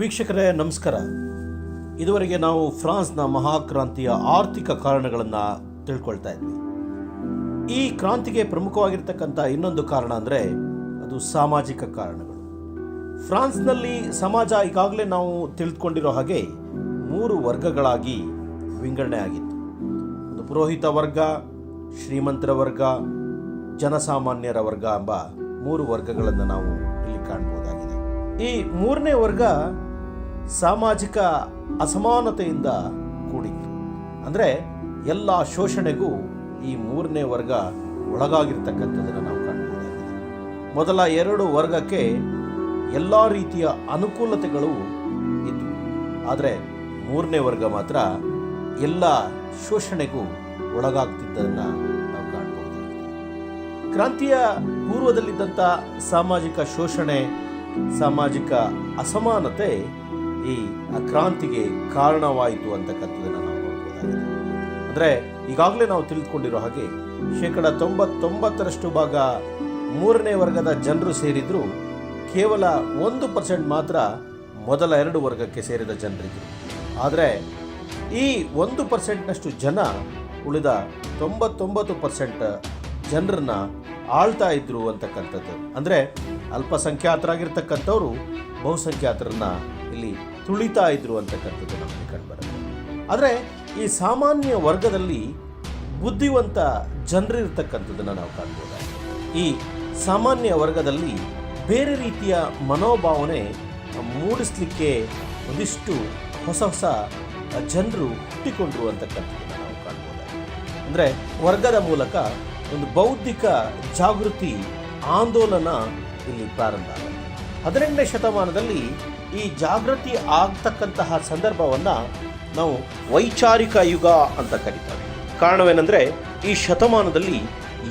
ವೀಕ್ಷಕರೇ, ನಮಸ್ಕಾರ. ಇದುವರೆಗೆ ನಾವು ಫ್ರಾನ್ಸ್ನ ಮಹಾಕ್ರಾಂತಿಯ ಆರ್ಥಿಕ ಕಾರಣಗಳನ್ನು ತಿಳ್ಕೊಳ್ತಾ ಇದ್ವಿ. ಈ ಕ್ರಾಂತಿಗೆ ಪ್ರಮುಖವಾಗಿರ್ತಕ್ಕಂಥ ಇನ್ನೊಂದು ಕಾರಣ ಅಂದರೆ ಅದು ಸಾಮಾಜಿಕ ಕಾರಣಗಳು. ಫ್ರಾನ್ಸ್ನಲ್ಲಿ ಸಮಾಜ ಈಗಾಗಲೇ ನಾವು ತಿಳಿದುಕೊಂಡಿರೋ ಹಾಗೆ ಮೂರು ವರ್ಗಗಳಾಗಿ ವಿಂಗಡಣೆ ಆಗಿತ್ತು. ಒಂದು ಪುರೋಹಿತ ವರ್ಗ, ಶ್ರೀಮಂತರ ವರ್ಗ, ಜನಸಾಮಾನ್ಯರ ವರ್ಗ ಎಂಬ ಮೂರು ವರ್ಗಗಳನ್ನು ನಾವು ಇಲ್ಲಿ ಕಾಣ್ಬೋದಾಗಿದೆ. ಈ ಮೂರನೇ ವರ್ಗ ಸಾಮಾಜಿಕ ಅಸಮಾನತೆಯಿಂದ ಕೂಡಿತ್ತು. ಅಂದರೆ ಎಲ್ಲ ಶೋಷಣೆಗೂ ಈ ಮೂರನೇ ವರ್ಗ ಒಳಗಾಗಿರ್ತಕ್ಕಂಥದ್ದನ್ನು ನಾವು ಕಾಣಬಹುದಾಗಿದೆ ಮೊದಲ ಎರಡು ವರ್ಗಕ್ಕೆ ಎಲ್ಲ ರೀತಿಯ ಅನುಕೂಲತೆಗಳು ಇತ್ತು ಆದರೆ ಮೂರನೇ ವರ್ಗ ಮಾತ್ರ ಎಲ್ಲ ಶೋಷಣೆಗೂ ಒಳಗಾಗ್ತಿದ್ದನ್ನು ನಾವು ಕಾಣಬಹುದಾಗಿದೆ ಕ್ರಾಂತಿಯ ಪೂರ್ವದಲ್ಲಿದ್ದಂಥ ಸಾಮಾಜಿಕ ಶೋಷಣೆ, ಸಾಮಾಜಿಕ ಅಸಮಾನತೆ ಈ ಕ್ರಾಂತಿಗೆ ಕಾರಣವಾಯಿತು ಅಂತಕ್ಕಂಥದ್ದನ್ನು ನಾವು ನೋಡ್ಬೋದಾಗಿದೆ. ಅಂದರೆ ಈಗಾಗಲೇ ನಾವು ತಿಳಿದುಕೊಂಡಿರೋ ಹಾಗೆ ಶೇಕಡ ತೊಂಬತ್ತೊಂಬತ್ತರಷ್ಟು ಭಾಗ ಮೂರನೇ ವರ್ಗದ ಜನರು ಸೇರಿದ್ರು. ಕೇವಲ ಒಂದು ಪರ್ಸೆಂಟ್ ಮಾತ್ರ ಮೊದಲ ಎರಡು ವರ್ಗಕ್ಕೆ ಸೇರಿದ ಜನರಿಗೆ ಆದರೆ ಈ ಒಂದು ಪರ್ಸೆಂಟ್ನಷ್ಟು ಜನ ಉಳಿದ ತೊಂಬತ್ತೊಂಬತ್ತು ಪರ್ಸೆಂಟ್ ಜನರನ್ನ ಆಳ್ತಾ ಇದ್ರು ಅಂತಕ್ಕಂಥದ್ದು ಅಂದರೆ ಅಲ್ಪಸಂಖ್ಯಾತರಾಗಿರ್ತಕ್ಕಂಥವ್ರು ಬಹುಸಂಖ್ಯಾತರನ್ನ ಇಲ್ಲಿ ತುಳಿತಾ ಇದ್ರು ಅಂತಕ್ಕಂಥದ್ದು ನಮಗೆ ಕಂಡುಬರುತ್ತೆ. ಆದರೆ ಈ ಸಾಮಾನ್ಯ ವರ್ಗದಲ್ಲಿ ಬುದ್ಧಿವಂತ ಜನರಿರ್ತಕ್ಕಂಥದ್ದನ್ನು ನಾವು ಕಾಣ್ಬೋದಾಗಿದೆ ಈ ಸಾಮಾನ್ಯ ವರ್ಗದಲ್ಲಿ ಬೇರೆ ರೀತಿಯ ಮನೋಭಾವನೆ ಮೂಡಿಸ್ಲಿಕ್ಕೆ ಒಂದಿಷ್ಟು ಹೊಸ ಹೊಸ ಜನರು ಹುಟ್ಟಿಕೊಂಡ್ರು ಅಂತಕ್ಕಂಥದ್ದನ್ನು ನಾವು ಕಾಣ್ಬೋದಾಗಿದೆ ಅಂದರೆ ವರ್ಗದ ಮೂಲಕ ಒಂದು ಬೌದ್ಧಿಕ ಜಾಗೃತಿ ಆಂದೋಲನ ಇಲ್ಲಿ ಪ್ರಾರಂಭ ಆಗುತ್ತೆ. ಹದಿನೆಂಟನೇ ಶತಮಾನದಲ್ಲಿ ಈ ಜಾಗೃತಿ ಆಗ್ತಕ್ಕಂತಹ ಸಂದರ್ಭವನ್ನು ನಾವು ವೈಚಾರಿಕ ಯುಗ ಅಂತ ಕರೀತಾರೆ. ಕಾರಣವೇನೆಂದರೆ ಈ ಶತಮಾನದಲ್ಲಿ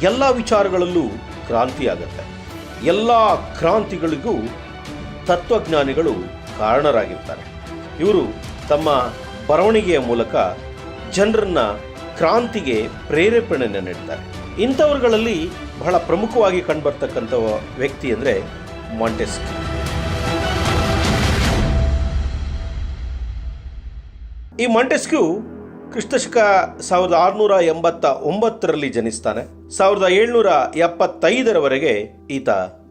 ಎಲ್ಲ ವಿಚಾರಗಳಲ್ಲೂ ಕ್ರಾಂತಿ ಆಗುತ್ತೆ ಎಲ್ಲ ಕ್ರಾಂತಿಗಳಿಗೂ ತತ್ವಜ್ಞಾನಿಗಳು ಕಾರಣರಾಗಿರ್ತಾರೆ. ಇವರು ತಮ್ಮ ಬರವಣಿಗೆಯ ಮೂಲಕ ಜನರನ್ನ ಕ್ರಾಂತಿಗೆ ಪ್ರೇರೇಪಣೆಯನ್ನು ನೀಡ್ತಾರೆ. ಇಂಥವ್ರುಗಳಲ್ಲಿ ಬಹಳ ಪ್ರಮುಖವಾಗಿ ಕಂಡುಬರ್ತಕ್ಕಂಥ ವ್ಯಕ್ತಿ ಅಂದರೆ ಮಾಂಟೆಸ್ಕ್. ಈ ಮಂಟೆಸ್ಕ್ಯೂ ಕ್ರಿಸ್ತಶಕ ಸಾವಿರದ ಆರುನೂರ ಎಂಬತ್ತ ಒಂಬತ್ತರಲ್ಲಿ ಜನಿಸ್ತಾನೆ. ಸಾವಿರದ ಏಳ್ನೂರ ಎಪ್ಪತ್ತೈದರವರೆಗೆ ಈತ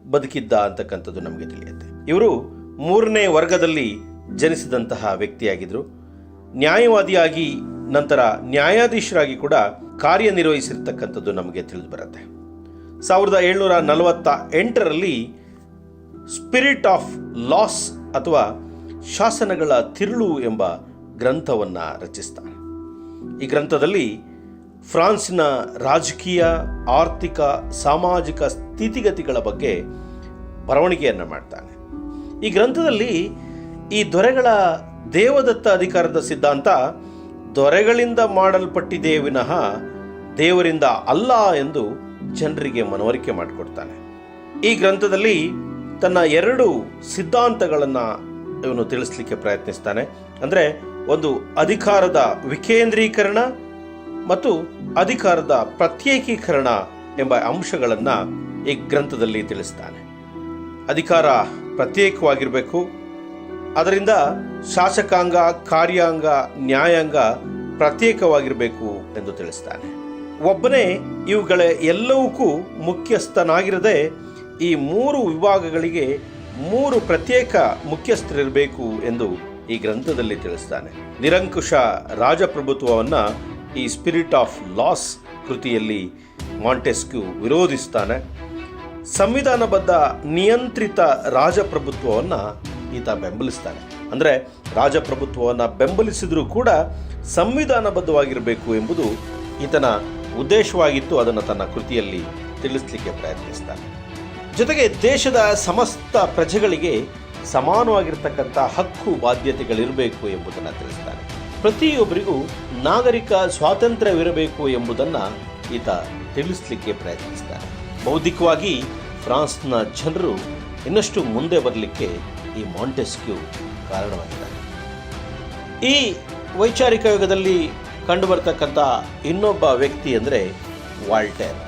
ಬದುಕಿದ್ದ ಅಂತಕ್ಕಂಥದ್ದು ನಮಗೆ ತಿಳಿಯುತ್ತೆ. ಇವರು ಮೂರನೇ ವರ್ಗದಲ್ಲಿ ಜನಿಸಿದಂತಹ ವ್ಯಕ್ತಿಯಾಗಿದ್ದರು ನ್ಯಾಯವಾದಿಯಾಗಿ ನಂತರ ನ್ಯಾಯಾಧೀಶರಾಗಿ ಕೂಡ ಕಾರ್ಯನಿರ್ವಹಿಸಿರ್ತಕ್ಕಂಥದ್ದು ನಮಗೆ ತಿಳಿದು ಬರುತ್ತೆ. ಸಾವಿರದ ಏಳ್ನೂರ ನಲವತ್ತ ಎಂಟರಲ್ಲಿ ಸ್ಪಿರಿಟ್ ಆಫ್ ಲಾಸ್ ಅಥವಾ ಶಾಸನಗಳ ತಿರುಳು ಎಂಬ ಗ್ರಂಥವನ್ನು ರಚಿಸ್ತಾನೆ. ಈ ಗ್ರಂಥದಲ್ಲಿ ಫ್ರಾನ್ಸಿನ ರಾಜಕೀಯ, ಆರ್ಥಿಕ, ಸಾಮಾಜಿಕ ಸ್ಥಿತಿಗತಿಗಳ ಬಗ್ಗೆ ಬರವಣಿಗೆಯನ್ನು ಮಾಡ್ತಾನೆ. ಈ ಗ್ರಂಥದಲ್ಲಿ ಈ ದೊರೆಗಳ ದೇವದತ್ತ ಅಧಿಕಾರದ ಸಿದ್ಧಾಂತ, ದೊರೆಗಳಿಂದ ಮಾಡಲ್ಪಟ್ಟಿದೆ ವಿನಃ ದೇವರಿಂದ ಅಲ್ಲ ಎಂದು ಜನರಿಗೆ ಮನವರಿಕೆ ಮಾಡಿಕೊಡ್ತಾನೆ. ಈ ಗ್ರಂಥದಲ್ಲಿ ತನ್ನ ಎರಡು ಸಿದ್ಧಾಂತಗಳನ್ನು ಇವನು ತಿಳಿಸ್ಲಿಕ್ಕೆ ಪ್ರಯತ್ನಿಸ್ತಾನೆ. ಅಂದರೆ ಒಂದು ಅಧಿಕಾರದ ವಿಕೇಂದ್ರೀಕರಣ ಮತ್ತು ಅಧಿಕಾರದ ಪ್ರತ್ಯೇಕೀಕರಣ ಎಂಬ ಅಂಶಗಳನ್ನು ಈ ಗ್ರಂಥದಲ್ಲಿ ತಿಳಿಸ್ತಾನೆ. ಅಧಿಕಾರ ಪ್ರತ್ಯೇಕವಾಗಿರಬೇಕು. ಅದರಿಂದ ಶಾಸಕಾಂಗ, ಕಾರ್ಯಾಂಗ, ನ್ಯಾಯಾಂಗ ಪ್ರತ್ಯೇಕವಾಗಿರಬೇಕು ಎಂದು ತಿಳಿಸ್ತಾನೆ. ಒಬ್ಬನೇ ಇವುಗಳ ಎಲ್ಲವಕ್ಕೂ ಮುಖ್ಯಸ್ಥನಾಗಿರದೆ ಈ ಮೂರು ವಿಭಾಗಗಳಿಗೆ ಮೂರು ಪ್ರತ್ಯೇಕ ಮುಖ್ಯಸ್ಥರಿರಬೇಕು ಎಂದು ಈ ಗ್ರಂಥದಲ್ಲಿ ತಿಳಿಸ್ತಾನೆ. ನಿರಂಕುಶ ರಾಜಪ್ರಭುತ್ವವನ್ನು ಈ ಸ್ಪಿರಿಟ್ ಆಫ್ ಲಾಸ್ ಕೃತಿಯಲ್ಲಿ ಮಾಂಟೆಸ್ಕ್ಯೂ ವಿರೋಧಿಸ್ತಾನೆ. ಸಂವಿಧಾನಬದ್ಧ ನಿಯಂತ್ರಿತ ರಾಜಪ್ರಭುತ್ವವನ್ನು ಈತ ಬೆಂಬಲಿಸ್ತಾನೆ. ಅಂದರೆ ರಾಜಪ್ರಭುತ್ವವನ್ನು ಬೆಂಬಲಿಸಿದರೂ ಕೂಡ ಸಂವಿಧಾನಬದ್ಧವಾಗಿರಬೇಕು ಎಂಬುದು ಈತನ ಉದ್ದೇಶವಾಗಿತ್ತು, ಅದನ್ನು ತನ್ನ ಕೃತಿಯಲ್ಲಿ ತಿಳಿಸ್ಲಿಕ್ಕೆ ಪ್ರಯತ್ನಿಸ್ತಾನೆ. ಜೊತೆಗೆ ದೇಶದ ಸಮಸ್ತ ಪ್ರಜೆಗಳಿಗೆ ಸಮಾನವಾಗಿರ್ತಕ್ಕಂಥ ಹಕ್ಕು ಬಾಧ್ಯತೆಗಳಿರಬೇಕು ಎಂಬುದನ್ನು ತಿಳಿಸ್ತಾನೆ ಪ್ರತಿಯೊಬ್ಬರಿಗೂ ನಾಗರಿಕ ಸ್ವಾತಂತ್ರ್ಯವಿರಬೇಕು ಎಂಬುದನ್ನು ಈತ ತಿಳಿಸ್ಲಿಕ್ಕೆ ಪ್ರಯತ್ನಿಸ್ತಾರೆ. ಬೌದ್ಧಿಕವಾಗಿ ಫ್ರಾನ್ಸ್ನ ಜನರು ಇನ್ನಷ್ಟು ಮುಂದೆ ಬರಲಿಕ್ಕೆ ಈ ಮಾಂಟೆಸ್ಕ್ಯೂ ಕಾರಣವಾಗಿದ್ದಾರೆ ಈ ವೈಚಾರಿಕ ಯುಗದಲ್ಲಿ ಕಂಡುಬರ್ತಕ್ಕಂಥ ಇನ್ನೊಬ್ಬ ವ್ಯಕ್ತಿ ಅಂದರೆ ವಾಲ್ಟೇರ್.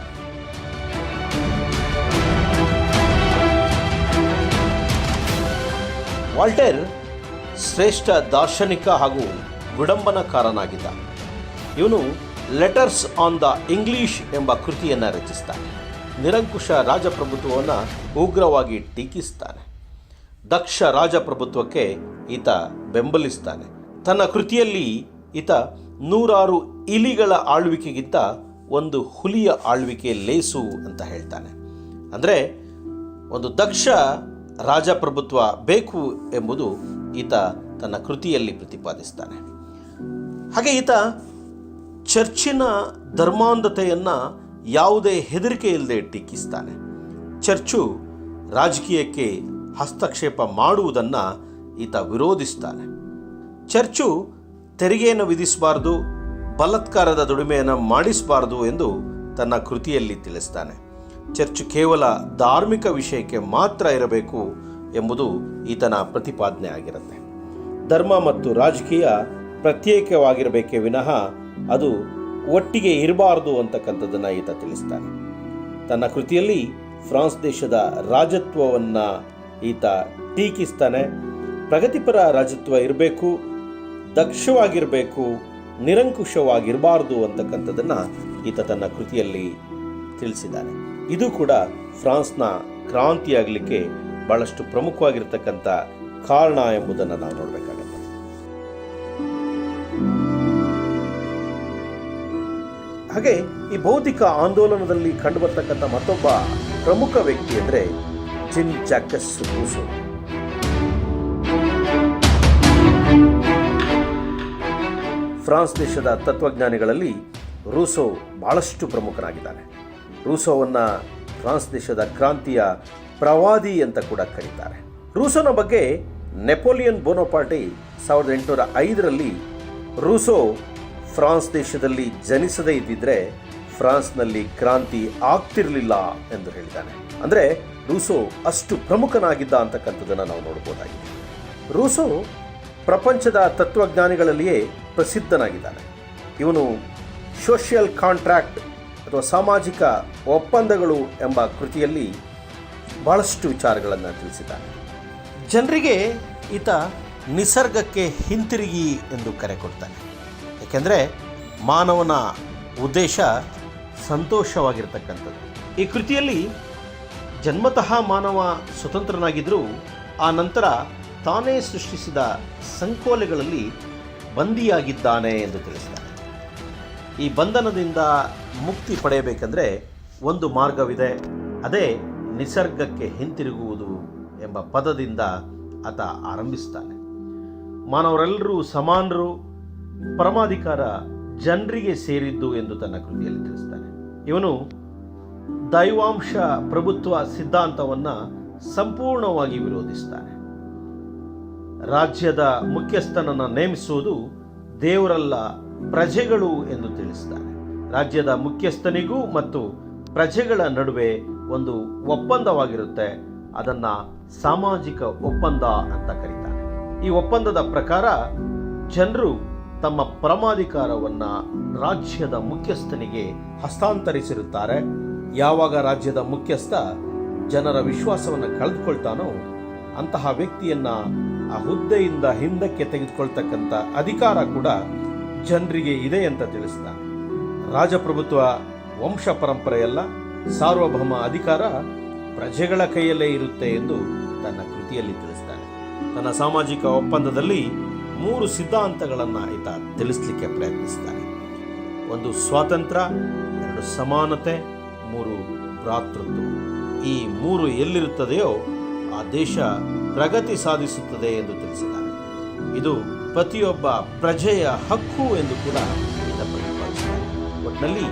ವಾಲ್ಟೇರ್ ಶ್ರೇಷ್ಠ ದಾರ್ಶನಿಕ ಹಾಗೂ ವಿಡಂಬನಕಾರನಾಗಿದ್ದ. ಇವನು ಲೆಟರ್ಸ್ ಆನ್ ದ ಇಂಗ್ಲಿಷ್ ಎಂಬ ಕೃತಿಯನ್ನು ರಚಿಸ್ತಾನೆ. ನಿರಂಕುಶ ರಾಜಪ್ರಭುತ್ವವನ್ನು ಉಗ್ರವಾಗಿ ಟೀಕಿಸ್ತಾನೆ. ದಕ್ಷ ರಾಜಪ್ರಭುತ್ವಕ್ಕೆ ಈತ ಬೆಂಬಲಿಸ್ತಾನೆ. ತನ್ನ ಕೃತಿಯಲ್ಲಿ ಈತ ನೂರಾರು ಇಲಿಗಳ ಆಳ್ವಿಕೆಗಿಂತ ಒಂದು ಹುಲಿಯ ಆಳ್ವಿಕೆ ಲೇಸು ಅಂತ ಹೇಳ್ತಾನೆ. ಅಂದರೆ ಒಂದು ದಕ್ಷ ರಾಜಪ್ರಭುತ್ವ ಬೇಕು ಎಂಬುದು ಈತ ತನ್ನ ಕೃತಿಯಲ್ಲಿ ಪ್ರತಿಪಾದಿಸ್ತಾನೆ. ಹಾಗೆ ಈತ ಚರ್ಚಿನ ಧರ್ಮಾಂಧತೆಯನ್ನು ಯಾವುದೇ ಹೆದರಿಕೆ ಇಲ್ಲದೆ ಟೀಕಿಸ್ತಾನೆ. ಚರ್ಚು ರಾಜಕೀಯಕ್ಕೆ ಹಸ್ತಕ್ಷೇಪ ಮಾಡುವುದನ್ನು ಈತ ವಿರೋಧಿಸ್ತಾನೆ. ಚರ್ಚು ತೆರಿಗೆಯನ್ನು ವಿಧಿಸಬಾರದು, ಬಲಾತ್ಕಾರದ ದುಡಿಮೆಯನ್ನು ಮಾಡಿಸಬಾರದು ಎಂದು ತನ್ನ ಕೃತಿಯಲ್ಲಿ ತಿಳಿಸ್ತಾನೆ. ಚರ್ಚ್ ಕೇವಲ ಧಾರ್ಮಿಕ ವಿಷಯಕ್ಕೆ ಮಾತ್ರ ಇರಬೇಕು ಎಂಬುದು ಈತನ ಪ್ರತಿಪಾದನೆ ಆಗಿರುತ್ತೆ. ಧರ್ಮ ಮತ್ತು ರಾಜಕೀಯ ಪ್ರತ್ಯೇಕವಾಗಿರಬೇಕೇ ವಿನಃ ಅದು ಒಟ್ಟಿಗೆ ಇರಬಾರದು ಅಂತಕ್ಕಂಥದ್ದನ್ನು ಈತ ತಿಳಿಸ್ತಾನೆ. ತನ್ನ ಕೃತಿಯಲ್ಲಿ ಫ್ರಾನ್ಸ್ ದೇಶದ ರಾಜತ್ವವನ್ನು ಈತ ಟೀಕಿಸ್ತಾನೆ. ಪ್ರಗತಿಪರ ರಾಜತ್ವ ಇರಬೇಕು, ದಕ್ಷವಾಗಿರಬೇಕು, ನಿರಂಕುಶವಾಗಿರಬಾರ್ದು ಅಂತಕ್ಕಂಥದ್ದನ್ನು ಈತ ತನ್ನ ಕೃತಿಯಲ್ಲಿ ತಿಳಿಸಿದ್ದಾನೆ. ಇದು ಕೂಡ ಫ್ರಾನ್ಸ್ನ ಕ್ರಾಂತಿಯಾಗಲಿಕ್ಕೆ ಬಹಳಷ್ಟು ಪ್ರಮುಖವಾಗಿರ್ತಕ್ಕಂಥ ಕಾರಣ ಎಂಬುದನ್ನು ನಾವು ನೋಡಬೇಕಾಗತ್ತೆ. ಹಾಗೆ ಈ ಬೌದ್ಧಿಕ ಆಂದೋಲನದಲ್ಲಿ ಕಂಡುಬರ್ತಕ್ಕಂಥ ಮತ್ತೊಬ್ಬ ಪ್ರಮುಖ ವ್ಯಕ್ತಿ ಅಂದರೆ ಜಿನ್ ಜಾಕಸ್ ರೂಸೋ. ಫ್ರಾನ್ಸ್ ದೇಶದ ತತ್ವಜ್ಞಾನಿಗಳಲ್ಲಿ ರೂಸೋ ಬಹಳಷ್ಟು ಪ್ರಮುಖನಾಗಿದ್ದಾನೆ. ರೂಸೋವನ್ನು ಫ್ರಾನ್ಸ್ ದೇಶದ ಕ್ರಾಂತಿಯ ಪ್ರವಾದಿ ಅಂತ ಕೂಡ ಕರೀತಾರೆ. ರೂಸೋನ ಬಗ್ಗೆ ನೆಪೋಲಿಯನ್ ಬೋನೋಪಾರ್ಟಿ ಸಾವಿರದ ಎಂಟುನೂರ ಐದರಲ್ಲಿ ರೂಸೋ ಫ್ರಾನ್ಸ್ ದೇಶದಲ್ಲಿ ಜನಿಸದೇ ಇದ್ದಿದ್ರೆ ಫ್ರಾನ್ಸ್ನಲ್ಲಿ ಕ್ರಾಂತಿ ಆಗ್ತಿರಲಿಲ್ಲ ಎಂದು ಹೇಳಿದ್ದಾನೆ. ಅಂದರೆ ರೂಸೋ ಅಷ್ಟು ಪ್ರಮುಖನಾಗಿದ್ದ ಅಂತಕ್ಕಂಥದ್ದನ್ನು ನಾವು ನೋಡ್ಬೋದಾಗಿದೆ. ರೂಸೋ ಪ್ರಪಂಚದ ತತ್ವಜ್ಞಾನಿಗಳಲ್ಲಿಯೇ ಪ್ರಸಿದ್ಧನಾಗಿದ್ದಾನೆ. ಇವನು ಸೋಷಿಯಲ್ ಕಾಂಟ್ರಾಕ್ಟ್ ಅಥವಾ ಸಾಮಾಜಿಕ ಒಪ್ಪಂದಗಳು ಎಂಬ ಕೃತಿಯಲ್ಲಿ ಬಹಳಷ್ಟು ವಿಚಾರಗಳನ್ನು ತಿಳಿಸಿದ್ದಾನೆ ಜನರಿಗೆ ಈತ ನಿಸರ್ಗಕ್ಕೆ ಹಿಂತಿರುಗಿ ಎಂದು ಕರೆ ಕೊಡ್ತಾನೆ. ಏಕೆಂದರೆ ಮಾನವನ ಉದ್ದೇಶ ಸಂತೋಷವಾಗಿರ್ತಕ್ಕಂಥದ್ದು. ಈ ಕೃತಿಯಲ್ಲಿ ಜನ್ಮತಃ ಮಾನವ ಸ್ವತಂತ್ರನಾಗಿದ್ದರೂ ಆ ನಂತರ ತಾನೇ ಸೃಷ್ಟಿಸಿದ ಸಂಕೋಲೆಗಳಲ್ಲಿ ಬಂದಿಯಾಗಿದ್ದಾನೆ ಎಂದು ತಿಳಿಸಿದ್ದಾನೆ ಈ ಬಂಧನದಿಂದ ಮುಕ್ತಿ ಪಡೆಯಬೇಕೆಂದರೆ ಒಂದು ಮಾರ್ಗವಿದೆ. ಅದೇ ನಿಸರ್ಗಕ್ಕೆ ಹಿಂತಿರುಗುವುದು ಎಂಬ ಪದದಿಂದ ಆತ ಆರಂಭಿಸ್ತಾನೆ. ಮಾನವರೆಲ್ಲರೂ ಸಮಾನರು, ಪರಮಾಧಿಕಾರ ಜನರಿಗೆ ಸೇರಿದ್ದು ಎಂದು ತನ್ನ ಕೃತಿಯಲ್ಲಿ ತಿಳಿಸ್ತಾನೆ. ಇವನು ದೈವಾಂಶ ಪ್ರಭುತ್ವ ಸಿದ್ಧಾಂತವನ್ನು ಸಂಪೂರ್ಣವಾಗಿ ವಿರೋಧಿಸ್ತಾನೆ. ರಾಜ್ಯದ ಮುಖ್ಯಸ್ಥನನ್ನು ನೇಮಿಸುವುದು ದೇವರಲ್ಲ ಪ್ರಜೆಗಳು ಎಂದು ತಿಳಿಸಿದ್ದಾರೆ ರಾಜ್ಯದ ಮುಖ್ಯಸ್ಥನಿಗೂ ಮತ್ತು ಪ್ರಜೆಗಳ ನಡುವೆ ಒಂದು ಒಪ್ಪಂದವಾಗಿರುತ್ತೆ. ಅದನ್ನ ಸಾಮಾಜಿಕ ಒಪ್ಪಂದ ಅಂತ ಕರೀತಾರೆ. ಈ ಒಪ್ಪಂದದ ಪ್ರಕಾರ ಜನರು ತಮ್ಮ ಪರಮಾಧಿಕಾರವನ್ನ ರಾಜ್ಯದ ಮುಖ್ಯಸ್ಥನಿಗೆ ಹಸ್ತಾಂತರಿಸಿರುತ್ತಾರೆ. ಯಾವಾಗ ರಾಜ್ಯದ ಮುಖ್ಯಸ್ಥ ಜನರ ವಿಶ್ವಾಸವನ್ನು ಕಳೆದುಕೊಳ್ತಾನೋ ಅಂತಹ ವ್ಯಕ್ತಿಯನ್ನ ಆ ಹುದ್ದೆಯಿಂದ ಹಿಂದಕ್ಕೆ ತೆಗೆದುಕೊಳ್ತಕ್ಕಂಥ ಅಧಿಕಾರ ಕೂಡ ಜನರಿಗೆ ಇದೆ ಅಂತ ತಿಳಿಸ್ತಾನೆ ರಾಜಪ್ರಭುತ್ವ ವಂಶ ಪರಂಪರೆಯಲ್ಲ, ಸಾರ್ವಭೌಮ ಅಧಿಕಾರ ಪ್ರಜೆಗಳ ಕೈಯಲ್ಲೇ ಇರುತ್ತೆ ಎಂದು ತನ್ನ ಕೃತಿಯಲ್ಲಿ ತಿಳಿಸ್ತಾನೆ. ತನ್ನ ಸಾಮಾಜಿಕ ಒಪ್ಪಂದದಲ್ಲಿ ಮೂರು ಸಿದ್ಧಾಂತಗಳನ್ನು ಈತ ತಿಳಿಸ್ಲಿಕ್ಕೆ ಪ್ರಯತ್ನಿಸ್ತಾನೆ. ಒಂದು ಸ್ವಾತಂತ್ರ್ಯ, ಎರಡು ಸಮಾನತೆ, ಮೂರು ಭ್ರಾತೃತ್ವ. ಈ ಮೂರು ಎಲ್ಲಿರುತ್ತದೆಯೋ ಆ ದೇಶ ಪ್ರಗತಿ ಸಾಧಿಸುತ್ತದೆ ಎಂದು ತಿಳಿಸಿದ್ದಾನೆ. ಇದು ಪ್ರತಿಯೊಬ್ಬ ಪ್ರಜೆಯ ಹಕ್ಕು ಎಂದು ಕೂಡ ಒಟ್ಟಿನಲ್ಲಿ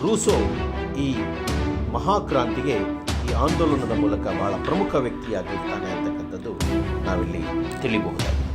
ರೂಸೋ ಈ ಮಹಾಕ್ರಾಂತಿಗೆ ಈ ಆಂದೋಲನದ ಮೂಲಕ ಬಹಳ ಪ್ರಮುಖ ವ್ಯಕ್ತಿಯಾಗಿರ್ತಾನೆ ಅಂತಕ್ಕಂಥದ್ದು ನಾವಿಲ್ಲಿ ತಿಳಿಬಹುದಾಗಿದೆ